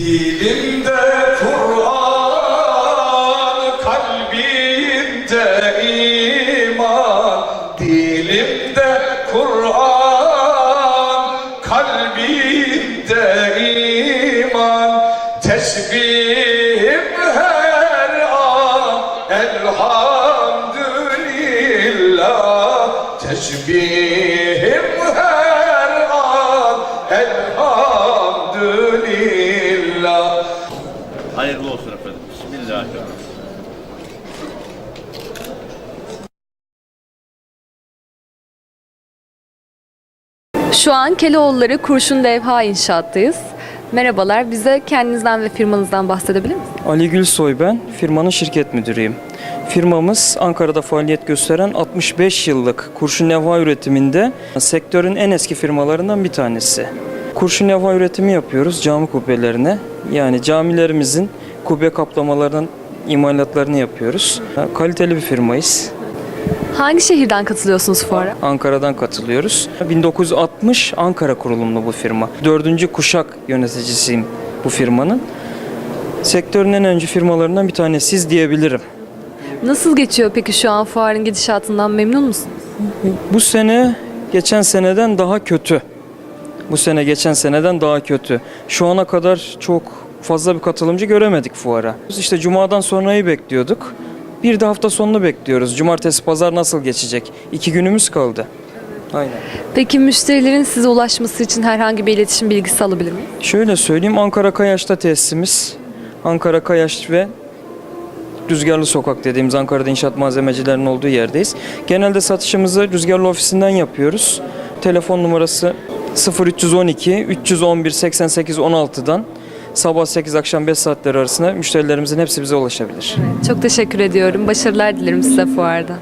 Dilimde Kur'an, kalbimde iman. Dilimde Kur'an, kalbimde iman. Tesbihim her an, elhamdülillah. Tesbihim her an, elhamdülillah. Hayırlı olsun efendim. Bismillahirrahmanirrahim. Şu an Keloğulları Kurşun Levha İnşaat'tayız. Merhabalar, bize kendinizden ve firmanızdan bahsedebilir misiniz? Ali Gülsoy ben, firmanın şirket müdürüyüm. Firmamız Ankara'da faaliyet gösteren 65 yıllık kurşun levha üretiminde sektörün en eski firmalarından bir tanesi. Kurşun levha üretimi yapıyoruz cami kubbelerine. Yani camilerimizin kubbe kaplamalarının imalatlarını yapıyoruz. Kaliteli bir firmayız. Hangi şehirden katılıyorsunuz fuara? Ankara'dan katılıyoruz. 1960 Ankara kurulumlu bu firma. Dördüncü kuşak yöneticisiyim bu firmanın. Sektörün en öncü firmalarından bir tanesiyiz diyebilirim. Nasıl geçiyor peki şu an fuarın gidişatından memnun musunuz? Bu sene geçen seneden daha kötü. Bu sene geçen seneden daha kötü. Şu ana kadar çok fazla bir katılımcı göremedik fuara. Biz işte cumadan sonrayı bekliyorduk. Bir de hafta sonunu bekliyoruz. Cumartesi pazar nasıl geçecek? İki günümüz kaldı. Aynen. Peki müşterilerin size ulaşması için herhangi bir iletişim bilgisi alabilir miyim? Şöyle söyleyeyim Ankara Kayaş'ta tesisimiz. Ankara Kayaş ve Rüzgarlı Sokak dediğimiz Ankara'da inşaat malzemecilerinin olduğu yerdeyiz. Genelde satışımızı Rüzgarlı ofisinden yapıyoruz. Telefon numarası 0312 311 88 16'dan sabah 8 akşam 5 saatleri arasında müşterilerimizin hepsi bize ulaşabilir. Çok teşekkür ediyorum. Başarılar dilerim size fuarda.